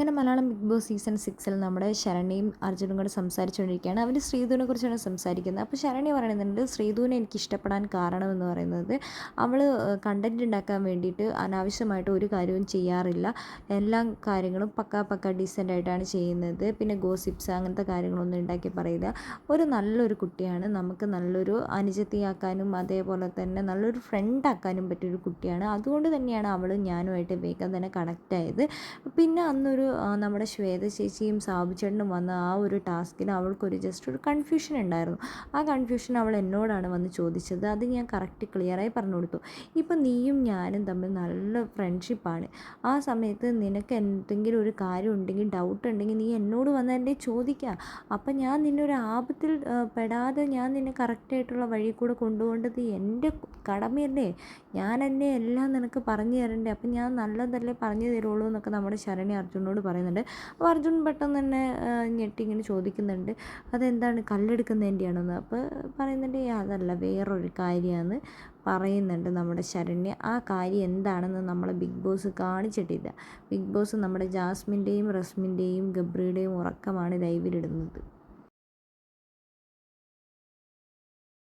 അങ്ങനെ Malayalam big boss season സിക്സിൽ നമ്മുടെ ശരണ്യയും അർജുനും കൂടെ സംസാരിച്ചുകൊണ്ടിരിക്കുകയാണ്. അവർ ശ്രീധുവിനെ കുറിച്ചാണ് സംസാരിക്കുന്നത്. അപ്പോൾ ശരണ്യ പറയുന്നുണ്ട് ശ്രീധുവിനെ എനിക്ക് ഇഷ്ടപ്പെടാൻ കാരണം എന്ന് പറയുന്നത് അവൾ കണ്ടന്റ് ഉണ്ടാക്കാൻ വേണ്ടിയിട്ട് അനാവശ്യമായിട്ട് ഒരു കാര്യവും ചെയ്യാറില്ല. എല്ലാ കാര്യങ്ങളും പക്ക പക്ക ഡീസന്റ് ആയിട്ടാണ് ചെയ്യുന്നത്. പിന്നെ ഗോസിപ്സ് അങ്ങനത്തെ കാര്യങ്ങളൊന്നും ഉണ്ടാക്കി പറയില്ല. ഒരു നല്ലൊരു കുട്ടിയാണ്. നമുക്ക് നല്ലൊരു അനുജത്തിയാക്കാനും അതേപോലെ തന്നെ നല്ലൊരു ഫ്രണ്ട് ആക്കാനും പറ്റിയൊരു കുട്ടിയാണ്. അതുകൊണ്ട് തന്നെയാണ് അവൾ ഞാനുമായിട്ട് വേഗം തന്നെ കണക്റ്റ് ആയത്. പിന്നെ അന്നൊരു നമ്മുടെ ശ്വേത ചേച്ചിയും സാബുചേട്ടനും വന്ന ആ ഒരു ടാസ്കിൽ അവൾക്കൊരു ജസ്റ്റ് ഒരു കൺഫ്യൂഷൻ ഉണ്ടായിരുന്നു. ആ കൺഫ്യൂഷൻ അവൾ എന്നോടാണ് വന്ന് ചോദിച്ചത്. അത് ഞാൻ കറക്റ്റ് ക്ലിയറായി പറഞ്ഞു കൊടുത്തു. ഇപ്പം നീയും ഞാനും തമ്മിൽ നല്ല ഫ്രണ്ട്ഷിപ്പാണ് ആ സമയത്ത് നിനക്ക് എന്തെങ്കിലും ഒരു കാര്യം ഉണ്ടെങ്കിൽ ഡൗട്ട് ഉണ്ടെങ്കിൽ നീ എന്നോട് വന്ന് എന്നെ ചോദിക്കുക അപ്പം ഞാൻ നിന്നെ ഒരു ആപത്തിൽ പെടാതെ ഞാൻ നിന്നെ കറക്റ്റായിട്ടുള്ള വഴി കൂടെ കൊണ്ടുപോകേണ്ടത് എന്റെ കടമയല്ലേ? ഞാൻ എന്നെ എല്ലാം നിനക്ക് പറഞ്ഞു തരണ്ടേ? അപ്പം ഞാൻ നല്ലതല്ലേ പറഞ്ഞു തരുള്ളൂ എന്നൊക്കെ നമ്മുടെ ശരണി അർജുനോട് പറയുന്നുണ്ട്. അപ്പോൾ അർജുൻ പെട്ടെന്ന് തന്നെ ഞെട്ടി ഇങ്ങനെ ചോദിക്കുന്നുണ്ട്. അതെന്താണ് കല്ലെടുക്കുന്നതിന്റെയാണെന്ന് അപ്പോൾ പറയുന്നുണ്ട് അതല്ല വേറൊരു കാര്യമാണ് പറയുന്നുണ്ട് നമ്മുടെ ശരണ്യ. ആ കാര്യം എന്താണെന്ന് നമ്മളെ ബിഗ് ബോസ് കാണിച്ചിട്ടില്ല. ബിഗ് ബോസ് നമ്മുടെ ജാസ്മിന്റെയും റസ്മിന്റെയും ഗബ്രിയുടെയും ഉറക്കമാണ് ലൈവിലിടുന്നത്.